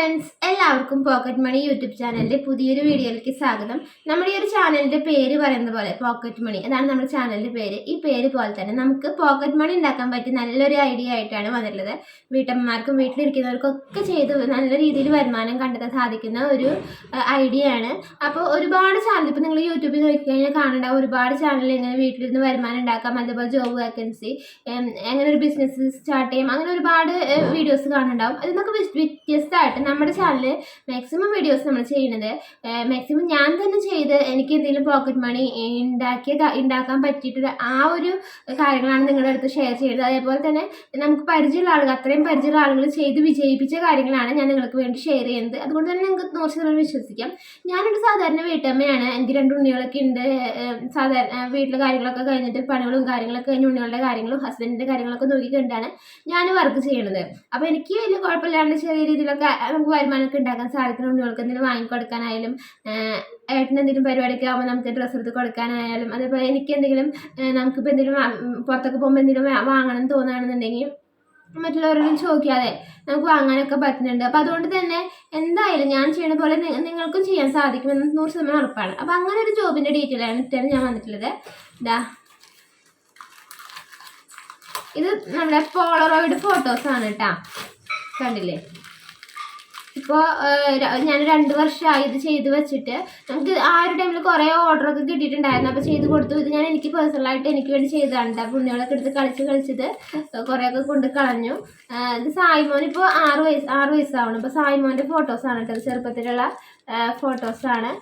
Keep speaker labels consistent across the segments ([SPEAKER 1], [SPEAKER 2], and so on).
[SPEAKER 1] Friends എല്ലാവർക്കും pocket money YouTube ചാനലിന്റെ പുതിയൊരു വീഡിയോയിലേക്ക് സ്വാഗതം. നമ്മുടെ ഈ ഒരു ചാനലിന്റെ പേര് പറയുന്ന പോലെ പോക്കറ്റ് മണി അതാണ് നമ്മുടെ ചാനലിന്റെ പേര്. ഈ പേര് പോലെ തന്നെ നമുക്ക് പോക്കറ്റ് മണി ഉണ്ടാക്കാൻ പറ്റിയ നല്ലൊരു ഐഡിയ ആയിട്ടാണ് വന്നിട്ടുള്ളത്. വീട്ടമ്മമാർക്കും വീട്ടിലിരിക്കുന്നവർക്കും ഒക്കെ ചെയ്ത് നല്ല രീതിയിൽ വരുമാനം കണ്ടെത്താൻ സാധിക്കുന്ന ഒരു ഐഡിയ ആണ്. അപ്പോൾ ഒരുപാട് ചാനൽ ഇപ്പോൾ നിങ്ങൾ യൂട്യൂബിൽ നോക്കിക്കഴിഞ്ഞാൽ കാണേണ്ട ഒരുപാട് ചാനൽ ഇങ്ങനെ വീട്ടിലിരുന്ന് വരുമാനം ഉണ്ടാക്കാം. അതുപോലെ ജോബ് വേക്കൻസി എങ്ങനെ ഒരു ബിസിനസ് സ്റ്റാർട്ട് ചെയ്യാം. അങ്ങനെ ഒരുപാട് വീഡിയോസ് കാണുന്നുണ്ടാവും. അതിൽ നിന്നൊക്കെ വ്യത്യസ്തമായിട്ട് നമ്മുടെ ചാനലിൽ മാക്സിമം വീഡിയോസ് നമ്മൾ ചെയ്യുന്നത്. മാക്സിമം ഞാൻ തന്നെ ചെയ്ത് എനിക്ക് എന്തെങ്കിലും പോക്കറ്റ് മണി ഉണ്ടാക്കിയ ഉണ്ടാക്കാൻ പറ്റിയിട്ടുള്ള ആ ഒരു കാര്യങ്ങളാണ് നിങ്ങളുടെ അടുത്ത് ഷെയർ ചെയ്യുന്നത് അതേപോലെ തന്നെ നമുക്ക് പരിചയമുള്ള ആളുകൾ അത്രയും പരിചയമുള്ള ആളുകൾ ചെയ്ത് വിജയിപ്പിച്ച കാര്യങ്ങളാണ് ഞാൻ നിങ്ങൾക്ക് വേണ്ടി ഷെയർ ചെയ്യുന്നത്. അതുകൊണ്ട് തന്നെ നിങ്ങൾക്ക് നൂറ് ശതമാനം വിശ്വസിക്കാം. ഞാനൊരു സാധാരണ വീട്ടമ്മയാണ്. എനിക്ക് രണ്ട് ഉണ്ണികളൊക്കെ ഉണ്ട് സാധാരണ വീട്ടിലെ കാര്യങ്ങളൊക്കെ കഴിഞ്ഞിട്ട് പണികളും കാര്യങ്ങളൊക്കെ കഴിഞ്ഞ് ഉണ്ണികളുടെ കാര്യങ്ങളും ഹസ്ബൻഡിന്റെ കാര്യങ്ങളൊക്കെ നോക്കിക്കൊണ്ടാണ് ഞാൻ വർക്ക് ചെയ്യണത്. അപ്പോൾ എനിക്ക് വലിയ കുഴപ്പമില്ലാണ്ട് ചെറിയ രീതിയിലൊക്കെ നമുക്ക് വരുമാനമൊക്കെ ഉണ്ടാക്കാൻ സാധിക്കുന്ന ഇവൾക്ക് എന്തെങ്കിലും വാങ്ങിക്കൊടുക്കാനായാലും ഏട്ടന് എന്തെങ്കിലും പരിപാടിയൊക്കെ ആകുമ്പോൾ നമുക്ക് ഡ്രസ്സ് എടുത്ത് കൊടുക്കാനായാലും അതേപോലെ എനിക്ക് എന്തെങ്കിലും നമുക്കിപ്പോൾ എന്തെങ്കിലും പുറത്തൊക്കെ പോകുമ്പോൾ എന്തെങ്കിലും വാങ്ങണം തോന്നുകയാണെന്നുണ്ടെങ്കിൽ മറ്റുള്ളവരോടും ചോദിക്കാതെ നമുക്ക് വാങ്ങാനൊക്കെ പറ്റുന്നുണ്ട്. അപ്പോൾ അതുകൊണ്ട് തന്നെ എന്തായാലും ഞാൻ ചെയ്യുന്ന പോലെ നിങ്ങൾക്കും ചെയ്യാൻ സാധിക്കുമെന്ന് നൂറ് ശതമാനം ഉറപ്പാണ്. അപ്പോൾ അങ്ങനെ ഒരു ജോബിന്റെ ഡീറ്റെയിൽ ആണ് ഞാൻ വന്നിട്ടുള്ളത്. ഇതാ ഇത് നമ്മുടെ പോളറോയിഡ് ഫോട്ടോസാണ് കേട്ടോ. കണ്ടില്ലേ? ഇപ്പോൾ ഞാൻ രണ്ട് വർഷമായി ഇത് ചെയ്ത് വെച്ചിട്ട് നമുക്ക് ആ ഒരു ടൈമിൽ കുറേ ഓർഡറൊക്കെ കിട്ടിയിട്ടുണ്ടായിരുന്നു. അപ്പോൾ ചെയ്ത് കൊടുത്തു. ഇത് ഞാൻ എനിക്ക് പേഴ്സണലായിട്ട് എനിക്ക് വേണ്ടി ചെയ്തതാണ് പുണ്യങ്ങളൊക്കെ എടുത്ത് കളിച്ച് കളിച്ചത്. കുറേയൊക്കെ കൊണ്ട് കളഞ്ഞു. ഇത് സായിമോൻ ഇപ്പോൾ ആറ് വയസ്സ് ആറ് വയസ്സാവണം. ഇപ്പോൾ സായിമോന്റെ ഫോട്ടോസാണ് കേട്ടോ ചെറുപ്പത്തിലുള്ള ഫോട്ടോസാണ്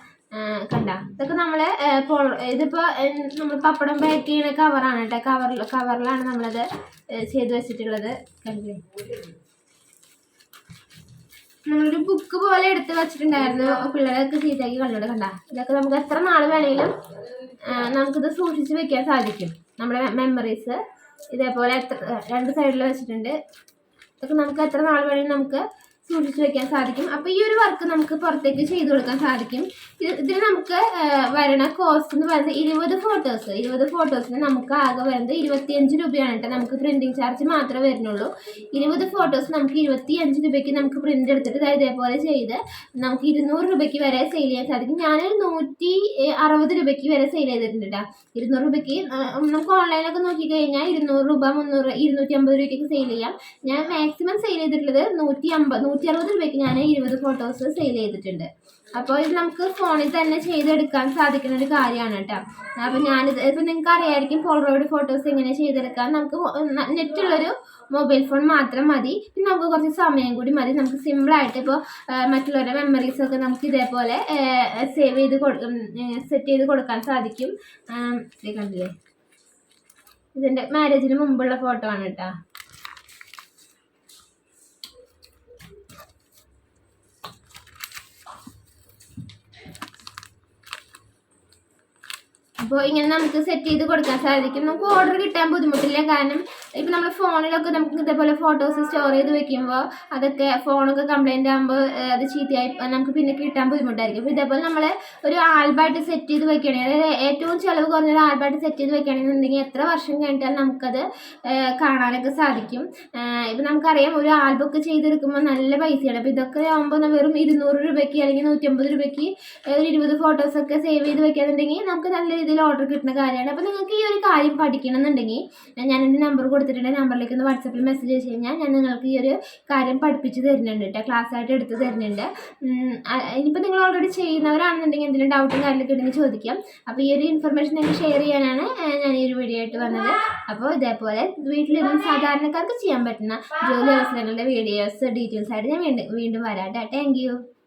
[SPEAKER 1] കണ്ട. ഇതൊക്കെ നമ്മൾ ഇതിപ്പോൾ നമ്മൾ പപ്പടം പാക്ക് ചെയ്യുന്ന കവറാണ് കേട്ടോ കവറിൽ കവറിലാണ് നമ്മളത് ചെയ്ത് വെച്ചിട്ടുള്ളത്. കണ്ടില്ലേ? നമ്മളൊരു ബുക്ക് പോലെ എടുത്ത് വെച്ചിട്ടുണ്ടായിരുന്നു. പിള്ളേരൊക്കെ ചീത്തയാക്കി കണ്ടോട് കണ്ട? ഇതൊക്കെ നമുക്ക് എത്ര നാൾ വേണമെങ്കിലും നമുക്കിത് സൂക്ഷിച്ച് വെക്കാൻ സാധിക്കും. നമ്മുടെ മെമ്മറീസ് ഇതേപോലെ എത്ര രണ്ട് സൈഡിൽ വെച്ചിട്ടുണ്ട്. ഇതൊക്കെ നമുക്ക് എത്ര നാൾ വേണമെങ്കിലും നമുക്ക് സൂക്ഷിച്ച് വെക്കാൻ സാധിക്കും. അപ്പോൾ ഈ ഒരു വർക്ക് നമുക്ക് പുറത്തേക്ക് ചെയ്തു കൊടുക്കാൻ സാധിക്കും. ഇത് ഇതിന് നമുക്ക് വരണ കോസ്റ്റ് എന്ന് പറയുന്നത് ഇരുപത് ഫോട്ടോസ് ഇരുപത് ഫോട്ടോസിന് നമുക്ക് ആകെ വരുന്നത് ഇരുപത്തിയഞ്ച് രൂപയാണ് കേട്ടോ. നമുക്ക് പ്രിന്റിങ് ചാർജ് മാത്രമേ വരുന്നുള്ളൂ. ഇരുപത് ഫോട്ടോസ് നമുക്ക് ഇരുപത്തിയഞ്ച് രൂപയ്ക്ക് നമുക്ക് പ്രിന്റ് എടുത്തിട്ട് ഇതേപോലെ ചെയ്ത് നമുക്ക് ഇരുന്നൂറ് രൂപയ്ക്ക് വരെ സെയിൽ ചെയ്യാൻ സാധിക്കും. ഞാനൊരു നൂറ്റി അറുപത് രൂപയ്ക്ക് വരെ സെയിൽ ചെയ്തിട്ടുണ്ട് കേട്ടോ. ഇരുന്നൂറ് രൂപയ്ക്ക് നമുക്ക് ഓൺലൈനൊക്കെ നോക്കിക്കഴിഞ്ഞാൽ ഇരുന്നൂറ് രൂപ മുന്നൂറ് ഇരുന്നൂറ്റി അമ്പത് രൂപയ്ക്ക് സെയിൽ ചെയ്യാം. ഞാൻ മാക്സിമം സെയിൽ ചെയ്തിട്ടുള്ളത് നൂറ്റി അമ്പത് നൂറ്റി അറുപത് രൂപയ്ക്ക് ഞാൻ ഇരുപത് ഫോട്ടോസ് സെയിൽ ചെയ്തിട്ടുണ്ട്. അപ്പോൾ ഇത് നമുക്ക് ഫോണിൽ തന്നെ ചെയ്തെടുക്കാൻ സാധിക്കുന്ന ഒരു കാര്യമാണ് കേട്ടോ. അപ്പോൾ ഞാനിത് ഇപ്പം നിങ്ങൾക്ക് അറിയായിരിക്കും പോളറോയിഡ് ഫോട്ടോസ് എങ്ങനെ ചെയ്തെടുക്കാൻ നമുക്ക് നെറ്റുള്ളൊരു മൊബൈൽ ഫോൺ മാത്രം മതി. പിന്നെ നമുക്ക് കുറച്ച് സമയം കൂടി മതി. നമുക്ക് സിമ്പിളായിട്ട് ഇപ്പോൾ മറ്റുള്ളവരുടെ മെമ്മറീസൊക്കെ നമുക്ക് ഇതേപോലെ സേവ് ചെയ്ത് കൊടുക്കും സെറ്റ് ചെയ്ത് കൊടുക്കാൻ സാധിക്കും. കണ്ടില്ലേ? ഇതിന്റെ മാരേജിന് മുമ്പുള്ള ഫോട്ടോ ആണ് കേട്ടോ. അപ്പോൾ ഇങ്ങനെ നമുക്ക് സെറ്റ് ചെയ്ത് കൊടുക്കാൻ സാധിക്കും. നമുക്ക് ഓർഡർ കിട്ടാൻ ബുദ്ധിമുട്ടില്ല. കാരണം ഇപ്പം നമ്മൾ ഫോണിലൊക്കെ നമുക്ക് ഇതേപോലെ ഫോട്ടോസ് സ്റ്റോർ ചെയ്ത് വെക്കുമ്പോൾ അതൊക്കെ ഫോണൊക്കെ കംപ്ലൈന്റ് ആകുമ്പോൾ അത് ചീത്തയായി നമുക്ക് പിന്നെ കിട്ടാൻ ബുദ്ധിമുട്ടായിരിക്കും. അപ്പോൾ ഇതേപോലെ നമ്മൾ ഒരു ആൽബമായിട്ട് സെറ്റ് ചെയ്ത് വെക്കുകയാണെങ്കിൽ അതായത് ഏറ്റവും ചിലവ് കുറഞ്ഞൊരു ആൽബമായിട്ട് സെറ്റ് ചെയ്ത് വെക്കുകയാണെന്നുണ്ടെങ്കിൽ എത്ര വർഷം കഴിഞ്ഞിട്ടാൽ നമുക്കത് കാണാനൊക്കെ സാധിക്കും. ഇപ്പം നമുക്കറിയാം ഒരു ആൽബമൊക്കെ ചെയ്തെടുക്കുമ്പോൾ നല്ല പൈസയാണ്. അപ്പോൾ ഇതൊക്കെ ആകുമ്പോൾ വെറും ഇരുന്നൂറ് രൂപയ്ക്ക് അല്ലെങ്കിൽ നൂറ്റമ്പത് രൂപയ്ക്ക് ഒരു ഇരുപത് ഫോട്ടോസൊക്കെ സേവ് ചെയ്ത് വെക്കുകയാണെന്നുണ്ടെങ്കിൽ നമുക്ക് നല്ല രീതിയിൽ ഓർഡർ കിട്ടുന്ന കാര്യമാണ്. അപ്പോൾ നിങ്ങൾക്ക് ഈ ഒരു കാര്യം പഠിക്കണമെന്നുണ്ടെങ്കിൽ ഞാൻ എന്റെ നമ്പർ കൊടുത്തിട്ടുണ്ട്. നമ്പറിലേക്ക് ഒന്ന് വാട്സപ്പിൽ മെസ്സേജ് അയച്ചു കഴിഞ്ഞാൽ ഞാൻ നിങ്ങൾക്ക് ഈ ഒരു കാര്യം പഠിപ്പിച്ച് തരുന്നുണ്ട് കേട്ടോ ക്ലാസ് ആയിട്ട് എടുത്ത് തരുന്നുണ്ട്. ഇനിയിപ്പോൾ നിങ്ങൾ ഓൾറെഡി ചെയ്യുന്നവരാണെന്നുണ്ടെങ്കിൽ എന്തെങ്കിലും ഡൗട്ടും കാര്യങ്ങളൊക്കെ ഉണ്ടെങ്കിൽ ചോദിക്കാം. അപ്പോൾ ഈ ഒരു ഇൻഫർമേഷൻ നിങ്ങൾക്ക് ഷെയർ ചെയ്യാനാണ് ഞാൻ ഈ ഒരു വീഡിയോ ആയിട്ട് വന്നത്. അപ്പോൾ ഇതേപോലെ വീട്ടിലിരുന്ന് സാധാരണക്കാർക്ക് ചെയ്യാൻ പറ്റുന്ന ജോലി അവസരങ്ങളുടെ വീഡിയോസ് ഡീറ്റെയിൽസ് ആയിട്ട് ഞാൻ വീണ്ടും വീണ്ടും വരാം കേട്ടോ താങ്ക്